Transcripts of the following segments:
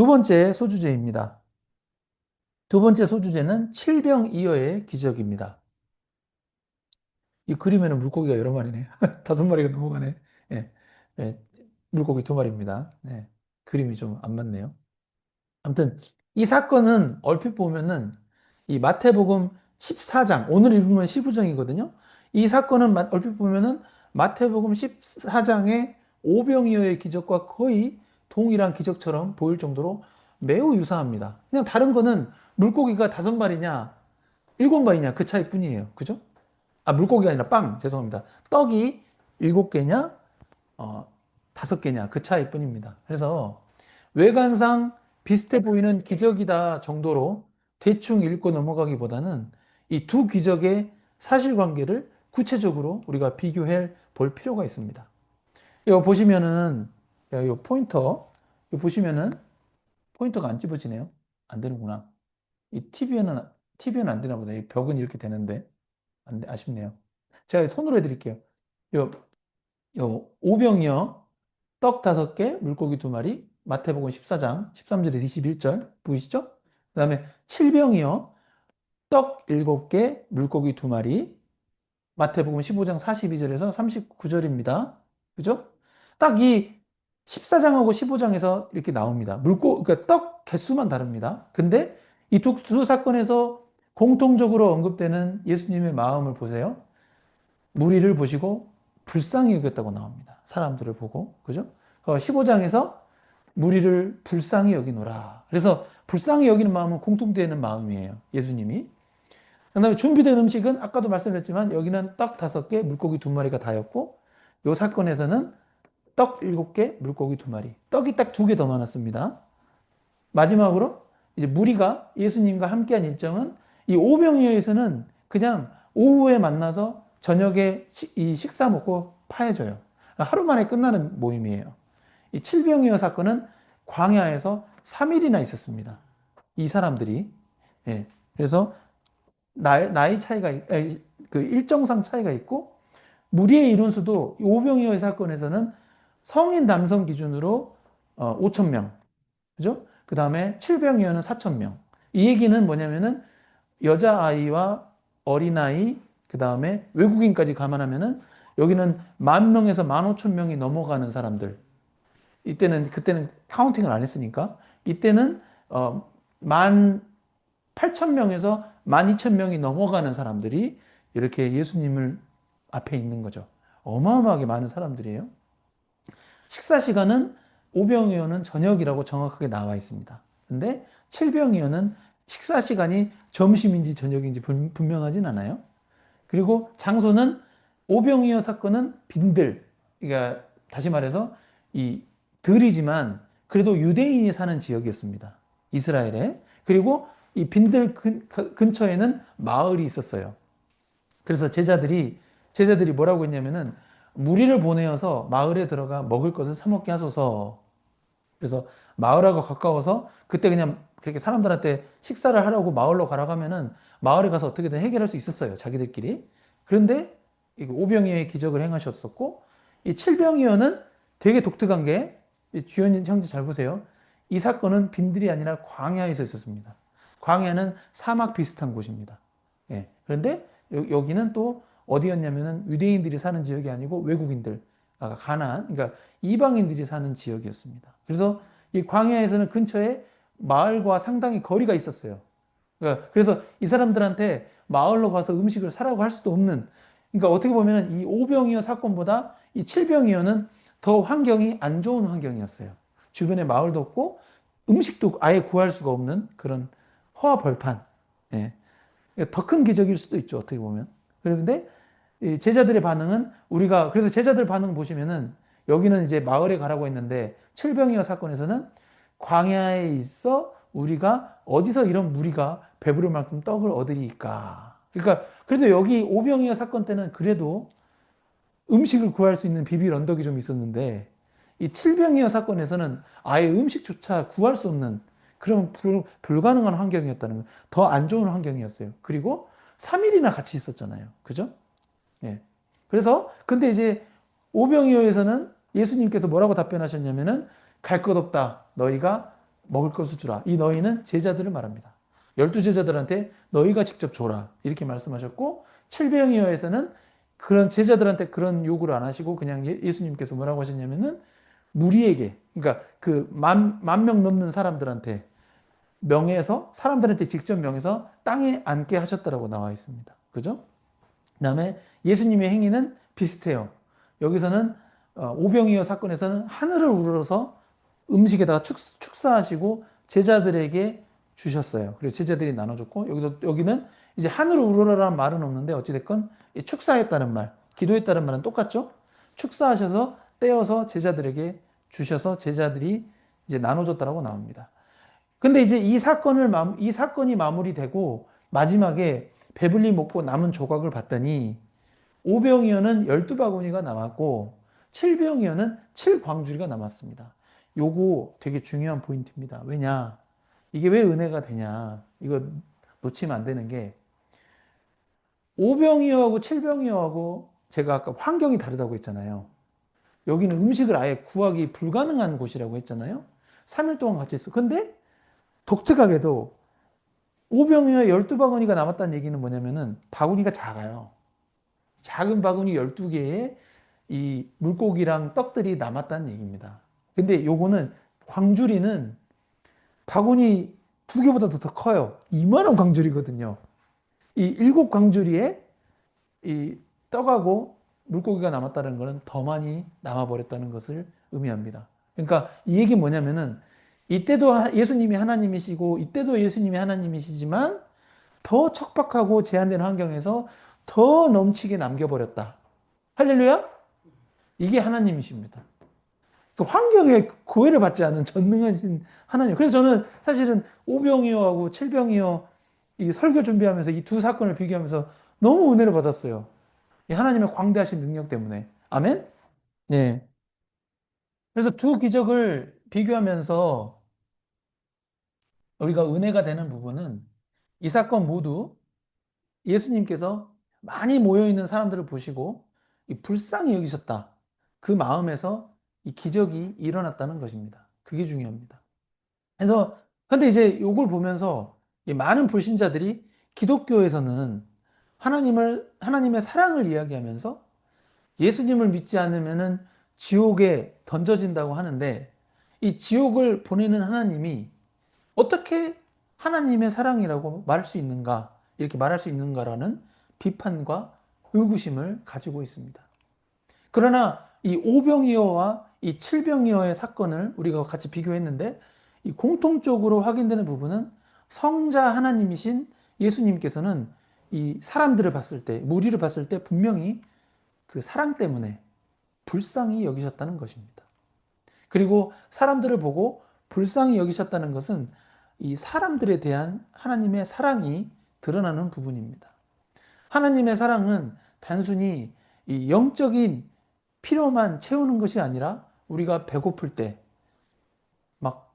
두 번째 소주제입니다. 두 번째 소주제는 칠병이어의 기적입니다. 이 그림에는 물고기가 여러 마리네. 다섯 마리가 넘어가네. 예, 예, 물고기 두 마리입니다. 예, 그림이 좀 안 맞네요. 아무튼 이 사건은 얼핏 보면은 이 마태복음 14장, 오늘 건 15장이거든요. 이 사건은 얼핏 보면은 마태복음 14장의 오병이어의 기적과 거의 동일한 기적처럼 보일 정도로 매우 유사합니다. 그냥 다른 거는 물고기가 다섯 마리냐, 일곱 마리냐 그 차이 뿐이에요. 그죠? 아, 물고기가 아니라 빵, 죄송합니다. 떡이 일곱 개냐, 어, 다섯 개냐 그 차이 뿐입니다. 그래서 외관상 비슷해 보이는 기적이다 정도로 대충 읽고 넘어가기보다는 이 두 기적의 사실관계를 구체적으로 우리가 비교해 볼 필요가 있습니다. 이거 보시면은 이 포인터 보시면은 포인터가 안 집어지네요. 안 되는구나. 이 TV에는 TV에는 안 되나 보다. 이 벽은 이렇게 되는데 안 돼, 아쉽네요. 제가 손으로 해드릴게요. 요, 요 오병이어 떡 다섯 개, 물고기 두 마리, 마태복음 14장 13절에서 21절 보이시죠? 그 다음에 칠병이요 떡 일곱 개, 물고기 두 마리, 마태복음 15장 42절에서 39절입니다. 그죠? 딱 이 14장하고 15장에서 이렇게 나옵니다. 물고, 그러니까 떡 개수만 다릅니다. 근데 이두두 사건에서 공통적으로 언급되는 예수님의 마음을 보세요. 무리를 보시고 불쌍히 여겼다고 나옵니다. 사람들을 보고. 그죠? 15장에서 무리를 불쌍히 여기노라. 그래서 불쌍히 여기는 마음은 공통되는 마음이에요. 예수님이. 그 다음에 준비된 음식은 아까도 말씀드렸지만 여기는 떡 다섯 개, 물고기 두 마리가 다였고 이 사건에서는 떡 일곱 개, 물고기 두 마리. 떡이 딱두개더 많았습니다. 마지막으로 이제 무리가 예수님과 함께한 일정은 이 오병이어에서는 그냥 오후에 만나서 저녁에 이 식사 먹고 파해져요. 하루 만에 끝나는 모임이에요. 이 칠병이어 사건은 광야에서 3일이나 있었습니다. 이 사람들이. 예. 그래서 나이, 나이 차이가, 그 일정상 차이가 있고, 무리의 이론수도 오병이어 사건에서는 성인 남성 기준으로 어, 5천 명, 그죠? 그 다음에 칠병이어는 4천 명. 이 얘기는 뭐냐면은 여자 아이와 어린 아이, 그 다음에 외국인까지 감안하면은 여기는 만 명에서 만 오천 명이 넘어가는 사람들. 이때는 그때는 카운팅을 안 했으니까 이때는 어, 만 8천 명에서 만 2천 명이 넘어가는 사람들이 이렇게 예수님을 앞에 있는 거죠. 어마어마하게 많은 사람들이에요. 식사 시간은 오병이어는 저녁이라고 정확하게 나와 있습니다. 근데 칠병이어는 식사 시간이 점심인지 저녁인지 분명하진 않아요. 그리고 장소는 오병 이어 사건은 빈들, 그러니까 다시 말해서 이 들이지만 그래도 유대인이 사는 지역이었습니다. 이스라엘에. 그리고 이 빈들 근, 근처에는 마을이 있었어요. 그래서 제자들이 제자들이 뭐라고 했냐면은 무리를 보내어서 마을에 들어가 먹을 것을 사 먹게 하소서. 그래서 마을하고 가까워서 그때 그냥 그렇게 사람들한테 식사를 하려고 마을로 가라고 하면은 마을에 가서 어떻게든 해결할 수 있었어요. 자기들끼리. 그런데 오병이어의 기적을 행하셨었고 이 칠병이어는 되게 독특한 게 주연 형제 잘 보세요. 이 사건은 빈들이 아니라 광야에서 있었습니다. 광야는 사막 비슷한 곳입니다. 예. 그런데 여기는 또 어디였냐면은 유대인들이 사는 지역이 아니고 외국인들, 아, 가난, 그러니까 이방인들이 사는 지역이었습니다. 그래서 이 광야에서는 근처에 마을과 상당히 거리가 있었어요. 그러니까 그래서 이 사람들한테 마을로 가서 음식을 사라고 할 수도 없는, 그러니까 어떻게 보면 이 오병이어 사건보다 이 칠병이어는 더 환경이 안 좋은 환경이었어요. 주변에 마을도 없고 음식도 아예 구할 수가 없는 그런 허와 벌판. 예. 더 큰 기적일 수도 있죠. 어떻게 보면. 그런데 제자들의 반응은 우리가 그래서 제자들 반응 보시면은 여기는 이제 마을에 가라고 했는데 칠병이어 사건에서는 광야에 있어 우리가 어디서 이런 무리가 배부를 만큼 떡을 얻으리까. 그러니까 그래도 여기 오병이어 사건 때는 그래도 음식을 구할 수 있는 비빌 언덕이 좀 있었는데 이 칠병이어 사건에서는 아예 음식조차 구할 수 없는 그런 불, 불가능한 환경이었다는 더안 좋은 환경이었어요. 그리고 3일이나 같이 있었잖아요. 그죠? 예. 그래서 근데 이제 오병이어에서는 예수님께서 뭐라고 답변하셨냐면은 갈 것 없다. 너희가 먹을 것을 주라. 이 너희는 제자들을 말합니다. 열두 제자들한테 너희가 직접 줘라. 이렇게 말씀하셨고 7병이어에서는 그런 제자들한테 그런 요구를 안 하시고 그냥 예- 예수님께서 뭐라고 하셨냐면은 무리에게 그러니까 그 만 만 명 넘는 사람들한테 명해서 사람들한테 직접 명해서 땅에 앉게 하셨다라고 나와 있습니다. 그죠? 그 다음에 예수님의 행위는 비슷해요. 여기서는 어, 오병이어 사건에서는 하늘을 우러러서 음식에다가 축, 축사하시고 제자들에게 주셨어요. 그래서 제자들이 나눠줬고 여기서 여기는 이제 하늘을 우러러라는 말은 없는데 어찌됐건 이 축사했다는 말, 기도했다는 말은 똑같죠? 축사하셔서 떼어서 제자들에게 주셔서 제자들이 이제 나눠줬다라고 나옵니다. 근데 이제 이 사건을 마- 이 사건이 마무리되고 마지막에 배불리 먹고 남은 조각을 봤더니 오병이어는 12바구니가 남았고 칠병이어는 7광주리가 남았습니다. 요거 되게 중요한 포인트입니다. 왜냐? 이게 왜 은혜가 되냐? 이거 놓치면 안 되는 게 오병이어하고 칠병이어하고 제가 아까 환경이 다르다고 했잖아요. 여기는 음식을 아예 구하기 불가능한 곳이라고 했잖아요. 3일 동안 같이 있어. 근데 독특하게도 오병이어 12바구니가 남았다는 얘기는 뭐냐면은 바구니가 작아요. 작은 바구니 12개에 이 물고기랑 떡들이 남았다는 얘기입니다. 근데 요거는 광주리는 바구니 두 개보다도 더 커요. 이만한 광주리거든요. 이 일곱 광주리에 이 떡하고 물고기가 남았다는 것은 더 많이 남아버렸다는 것을 의미합니다. 그러니까 이 얘기 뭐냐면은 이때도 하- 예수님이 하나님이시고 이때도 예수님이 하나님이시지만 더 척박하고 제한된 환경에서 더 넘치게 남겨버렸다. 할렐루야? 이게 하나님이십니다. 그 환경에 구애를 받지 않은 전능하신 하나님. 그래서 저는 사실은 오병이어하고 칠병이어 이 설교 준비하면서 이 두 사건을 비교하면서 너무 은혜를 받았어요. 이 하나님의 광대하신 능력 때문에. 아멘? 예. 그래서 두 기적을 비교하면서 우리가 은혜가 되는 부분은 이 사건 모두 예수님께서 많이 모여 있는 사람들을 보시고 이 불쌍히 여기셨다. 그 마음에서 이 기적이 일어났다는 것입니다. 그게 중요합니다. 그래서 근데 이제 이걸 보면서 이 많은 불신자들이 기독교에서는 하나님을 하나님의 사랑을 이야기하면서 예수님을 믿지 않으면은 지옥에 던져진다고 하는데 이 지옥을 보내는 하나님이 어떻게 하나님의 사랑이라고 말할 수 있는가 이렇게 말할 수 있는가라는 비판과 의구심을 가지고 있습니다. 그러나 이 오병이어와 이 칠병이어의 사건을 우리가 같이 비교했는데 이 공통적으로 확인되는 부분은 성자 하나님이신 예수님께서는 이 사람들을 봤을 때, 무리를 봤을 때 분명히 그 사랑 때문에 불쌍히 여기셨다는 것입니다. 그리고 사람들을 보고 불쌍히 여기셨다는 것은 이 사람들에 대한 하나님의 사랑이 드러나는 부분입니다. 하나님의 사랑은 단순히 이 영적인 필요만 채우는 것이 아니라 우리가 배고플 때 막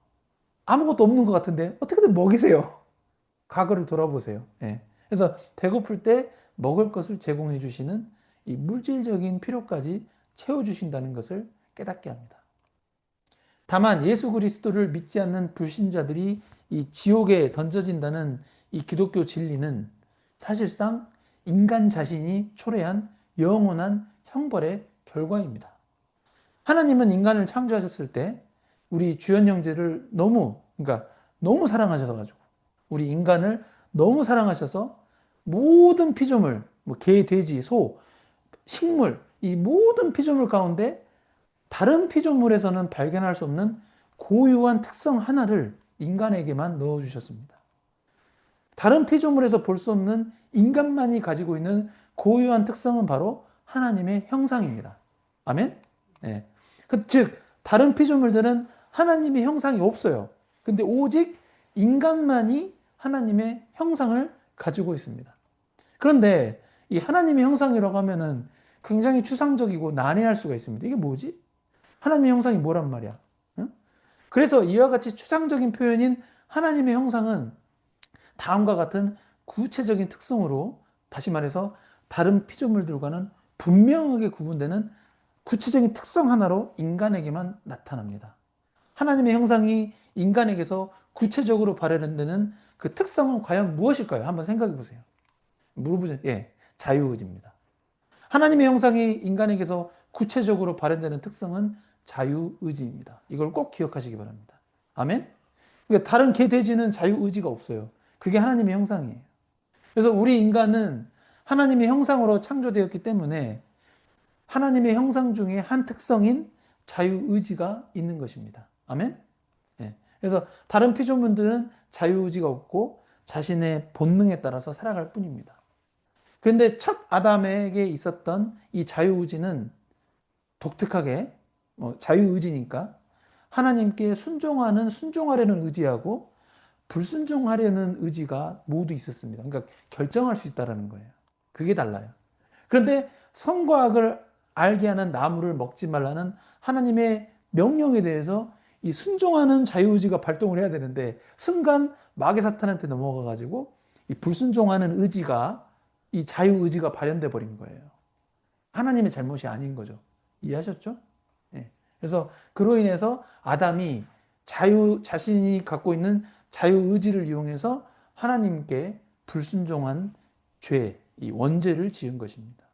아무것도 없는 것 같은데 어떻게든 먹이세요. 과거를 돌아보세요. 예. 그래서 배고플 때 먹을 것을 제공해 주시는 이 물질적인 필요까지 채워 주신다는 것을 깨닫게 합니다. 다만 예수 그리스도를 믿지 않는 불신자들이 이 지옥에 던져진다는 이 기독교 진리는 사실상 인간 자신이 초래한 영원한 형벌의 결과입니다. 하나님은 인간을 창조하셨을 때 우리 주연 형제를 너무 그러니까 너무 사랑하셔서 가지고 우리 인간을 너무 사랑하셔서 모든 피조물 뭐 개, 돼지, 소, 식물 이 모든 피조물 가운데 다른 피조물에서는 발견할 수 없는 고유한 특성 하나를 인간에게만 넣어 주셨습니다. 다른 피조물에서 볼 수 없는 인간만이 가지고 있는 고유한 특성은 바로 하나님의 형상입니다. 아멘? 네. 그, 즉, 다른 피조물들은 하나님의 형상이 없어요. 근데 오직 인간만이 하나님의 형상을 가지고 있습니다. 그런데 이 하나님의 형상이라고 하면은 굉장히 추상적이고 난해할 수가 있습니다. 이게 뭐지? 하나님의 형상이 뭐란 말이야? 응? 그래서 이와 같이 추상적인 표현인 하나님의 형상은 다음과 같은 구체적인 특성으로 다시 말해서 다른 피조물들과는 분명하게 구분되는 구체적인 특성 하나로 인간에게만 나타납니다. 하나님의 형상이 인간에게서 구체적으로 발현되는 그 특성은 과연 무엇일까요? 한번 생각해 보세요. 물어보죠. 예, 자유의지입니다. 하나님의 형상이 인간에게서 구체적으로 발현되는 특성은 자유의지입니다. 이걸 꼭 기억하시기 바랍니다. 아멘? 그러니까 다른 개, 돼지는 자유의지가 없어요. 그게 하나님의 형상이에요. 그래서 우리 인간은 하나님의 형상으로 창조되었기 때문에 하나님의 형상 중에 한 특성인 자유의지가 있는 것입니다. 아멘? 네. 그래서 다른 피조물들은 자유의지가 없고 자신의 본능에 따라서 살아갈 뿐입니다. 그런데 첫 아담에게 있었던 이 자유의지는 독특하게 뭐 자유의지니까 하나님께 순종하는 순종하려는 의지하고 불순종하려는 의지가 모두 있었습니다. 그러니까 결정할 수 있다라는 거예요. 그게 달라요. 그런데 선과 악을 알게 하는 나무를 먹지 말라는 하나님의 명령에 대해서 이 순종하는 자유의지가 발동을 해야 되는데 순간 마귀 사탄한테 넘어가 가지고 이 불순종하는 의지가 이 자유의지가 발현돼 버린 거예요. 하나님의 잘못이 아닌 거죠. 이해하셨죠? 네. 그래서 그로 인해서 아담이 자유 자신이 갖고 있는 자유 의지를 이용해서 하나님께 불순종한 죄, 이 원죄를 지은 것입니다.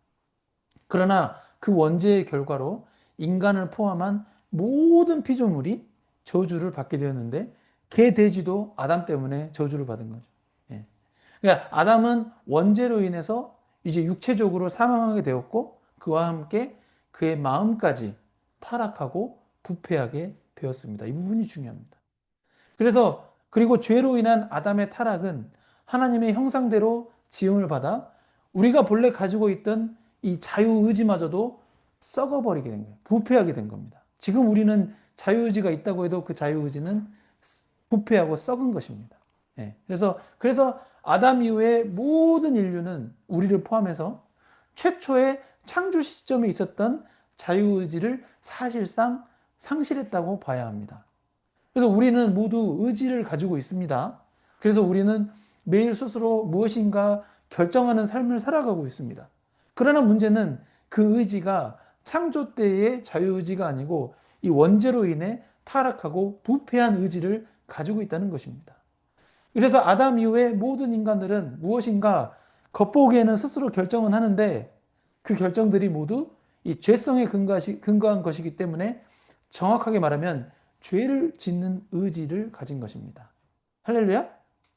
그러나 그 원죄의 결과로 인간을 포함한 모든 피조물이 저주를 받게 되었는데 개 돼지도 아담 때문에 저주를 받은 거죠. 예. 그러니까 아담은 원죄로 인해서 이제 육체적으로 사망하게 되었고 그와 함께 그의 마음까지 타락하고 부패하게 되었습니다. 이 부분이 중요합니다. 그래서 그리고 죄로 인한 아담의 타락은 하나님의 형상대로 지음을 받아 우리가 본래 가지고 있던 이 자유의지마저도 썩어버리게 된 거예요. 부패하게 된 겁니다. 지금 우리는 자유의지가 있다고 해도 그 자유의지는 부패하고 썩은 것입니다. 예. 그래서, 그래서 아담 이후에 모든 인류는 우리를 포함해서 최초의 창조 시점에 있었던 자유의지를 사실상 상실했다고 봐야 합니다. 그래서 우리는 모두 의지를 가지고 있습니다. 그래서 우리는 매일 스스로 무엇인가 결정하는 삶을 살아가고 있습니다. 그러나 문제는 그 의지가 창조 때의 자유의지가 아니고 이 원죄로 인해 타락하고 부패한 의지를 가지고 있다는 것입니다. 그래서 아담 이후에 모든 인간들은 무엇인가 겉보기에는 스스로 결정은 하는데 그 결정들이 모두 이 죄성에 근거한 것이기 때문에 정확하게 말하면 죄를 짓는 의지를 가진 것입니다. 할렐루야?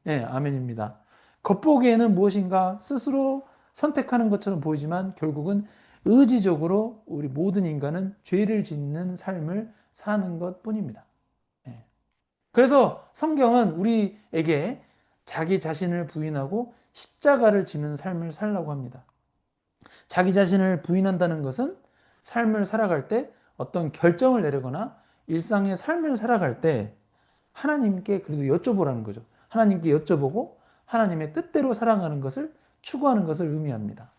네, 아멘입니다. 겉보기에는 무엇인가 스스로 선택하는 것처럼 보이지만 결국은 의지적으로 우리 모든 인간은 죄를 짓는 삶을 사는 것 뿐입니다. 네. 그래서 성경은 우리에게 자기 자신을 부인하고 십자가를 지는 삶을 살라고 합니다. 자기 자신을 부인한다는 것은 삶을 살아갈 때 어떤 결정을 내리거나 일상의 삶을 살아갈 때 하나님께 그래도 여쭤보라는 거죠. 하나님께 여쭤보고 하나님의 뜻대로 살아가는 것을 추구하는 것을 의미합니다.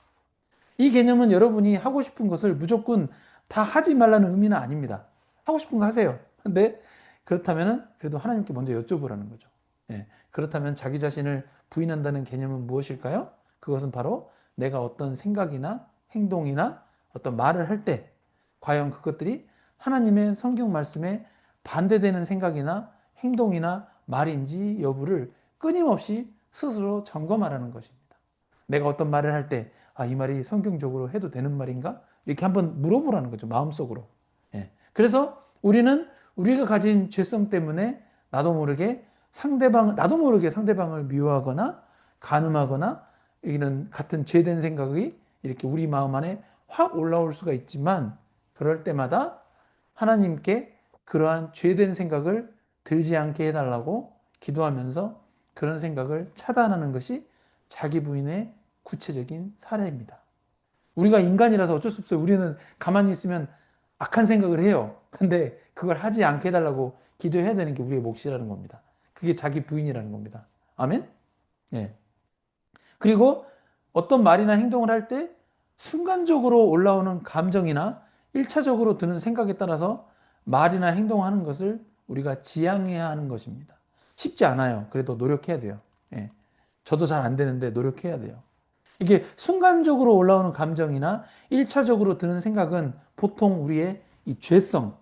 이 개념은 여러분이 하고 싶은 것을 무조건 다 하지 말라는 의미는 아닙니다. 하고 싶은 거 하세요. 근데 그렇다면 그래도 하나님께 먼저 여쭤보라는 거죠. 예, 그렇다면 자기 자신을 부인한다는 개념은 무엇일까요? 그것은 바로 내가 어떤 생각이나 행동이나 어떤 말을 할 때 과연 그것들이 하나님의 성경 말씀에 반대되는 생각이나 행동이나 말인지 여부를 끊임없이 스스로 점검하라는 것입니다. 내가 어떤 말을 할 때, 아, 이 말이 성경적으로 해도 되는 말인가? 이렇게 한번 물어보라는 거죠. 마음속으로. 예. 그래서 우리는 우리가 가진 죄성 때문에 나도 모르게 상대방, 나도 모르게 상대방을 미워하거나 가늠하거나 이런 같은 죄된 생각이 이렇게 우리 마음 안에 확 올라올 수가 있지만 그럴 때마다 하나님께 그러한 죄된 생각을 들지 않게 해달라고 기도하면서 그런 생각을 차단하는 것이 자기 부인의 구체적인 사례입니다. 우리가 인간이라서 어쩔 수 없어요. 우리는 가만히 있으면 악한 생각을 해요. 근데 그걸 하지 않게 해달라고 기도해야 되는 게 우리의 몫이라는 겁니다. 그게 자기 부인이라는 겁니다. 아멘? 예. 그리고 어떤 말이나 행동을 할 때 순간적으로 올라오는 감정이나 1차적으로 드는 생각에 따라서 말이나 행동하는 것을 우리가 지양해야 하는 것입니다. 쉽지 않아요. 그래도 노력해야 돼요. 예. 저도 잘 안 되는데 노력해야 돼요. 이게 순간적으로 올라오는 감정이나 1차적으로 드는 생각은 보통 우리의 이 죄성,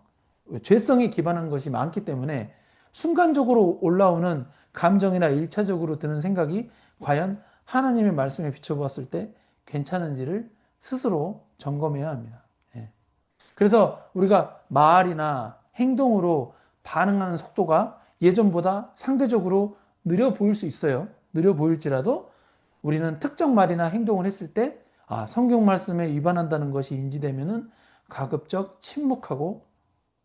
죄성에 기반한 것이 많기 때문에 순간적으로 올라오는 감정이나 일차적으로 드는 생각이 과연 하나님의 말씀에 비춰보았을 때 괜찮은지를 스스로 점검해야 합니다. 예. 그래서 우리가 말이나 행동으로 반응하는 속도가 예전보다 상대적으로 느려 보일 수 있어요. 느려 보일지라도 우리는 특정 말이나 행동을 했을 때 아, 성경 말씀에 위반한다는 것이 인지되면은 가급적 침묵하고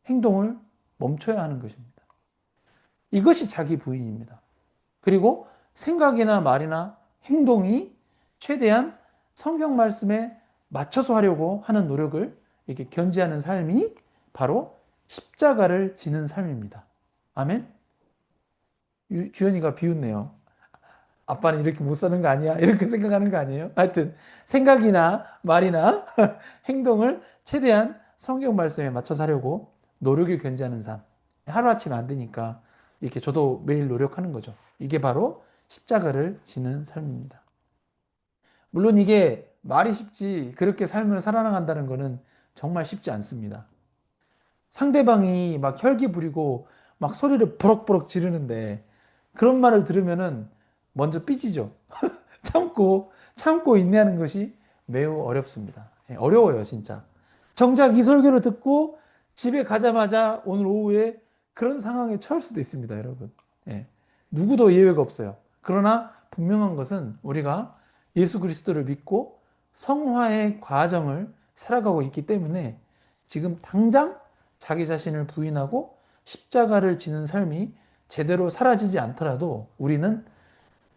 행동을 멈춰야 하는 것입니다. 이것이 자기 부인입니다. 그리고 생각이나 말이나 행동이 최대한 성경 말씀에 맞춰서 하려고 하는 노력을 이렇게 견지하는 삶이 바로 십자가를 지는 삶입니다. 아멘? 유- 주연이가 비웃네요. 아빠는 이렇게 못 사는 거 아니야? 이렇게 생각하는 거 아니에요? 하여튼 생각이나 말이나 행동을 최대한 성경 말씀에 맞춰서 하려고 노력을 견지하는 삶. 하루아침에 안 되니까 이렇게 저도 매일 노력하는 거죠. 이게 바로 십자가를 지는 삶입니다. 물론 이게 말이 쉽지 그렇게 삶을 살아나간다는 것은 정말 쉽지 않습니다. 상대방이 막 혈기 부리고 막 소리를 버럭버럭 지르는데 그런 말을 들으면은 먼저 삐지죠. 참고 참고 인내하는 것이 매우 어렵습니다. 예, 어려워요, 진짜. 정작 이 설교를 듣고 집에 가자마자 오늘 오후에 그런 상황에 처할 수도 있습니다, 여러분. 예, 누구도 예외가 없어요. 그러나 분명한 것은 우리가 예수 그리스도를 믿고 성화의 과정을 살아가고 있기 때문에 지금 당장 자기 자신을 부인하고 십자가를 지는 삶이 제대로 사라지지 않더라도 우리는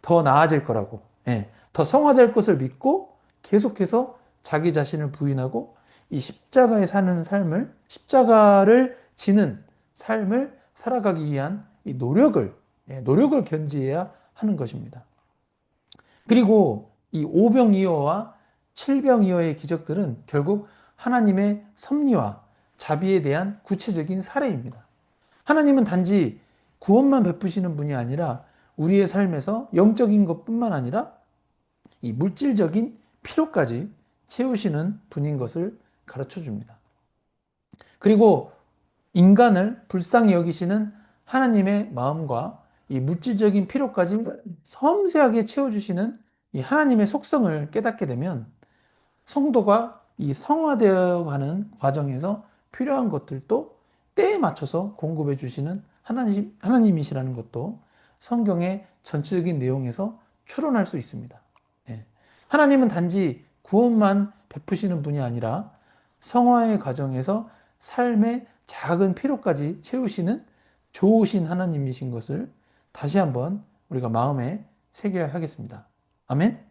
더 나아질 거라고, 예, 더 성화될 것을 믿고 계속해서 자기 자신을 부인하고 이 십자가에 사는 삶을, 십자가를 지는 삶을 살아가기 위한 이 노력을, 예, 노력을 견지해야 하는 것입니다. 그리고 이 오병이어와 칠병이어의 기적들은 결국 하나님의 섭리와 자비에 대한 구체적인 사례입니다. 하나님은 단지 구원만 베푸시는 분이 아니라 우리의 삶에서 영적인 것뿐만 아니라 이 물질적인 필요까지 채우시는 분인 것을 가르쳐 줍니다. 그리고 인간을 불쌍히 여기시는 하나님의 마음과 이 물질적인 필요까지 섬세하게 채워주시는 이 하나님의 속성을 깨닫게 되면 성도가 이 성화되어 가는 과정에서 필요한 것들도 때에 맞춰서 공급해 주시는 하나님, 하나님이시라는 것도 성경의 전체적인 내용에서 추론할 수 있습니다. 예. 하나님은 단지 구원만 베푸시는 분이 아니라 성화의 과정에서 삶의 작은 필요까지 채우시는 좋으신 하나님이신 것을 다시 한번 우리가 마음에 새겨야 하겠습니다. 아멘?